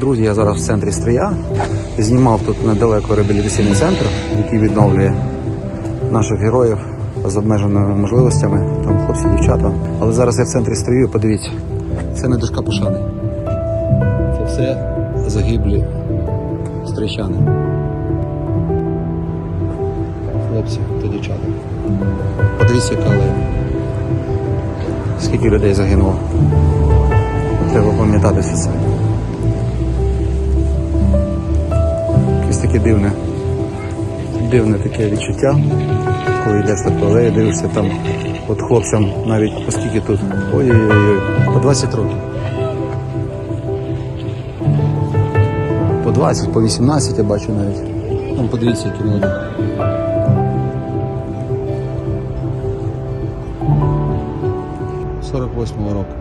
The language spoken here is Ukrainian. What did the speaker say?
Друзі, я зараз в центрі Стрия. Знімав тут недалеко реабілітаційний центр, який відновлює наших героїв з обмеженими можливостями, там хлопці, дівчата. Але зараз я в центрі Стрию, подивіться, це не дошка пошани. Це все загиблі стрийчани. Хлопці та дівчата. Подивіться, яка алея. Скільки людей загинуло. Треба пам'ятати все це. Таке дивне, дивне таке відчуття, коли йдеш так по дивишся там, от хлопцям навіть по скільки тут. Ой-ой-ой, по 20 років. По 20, по 18 я бачу навіть. Там подивіться, які молоді. Сорок восьмого року.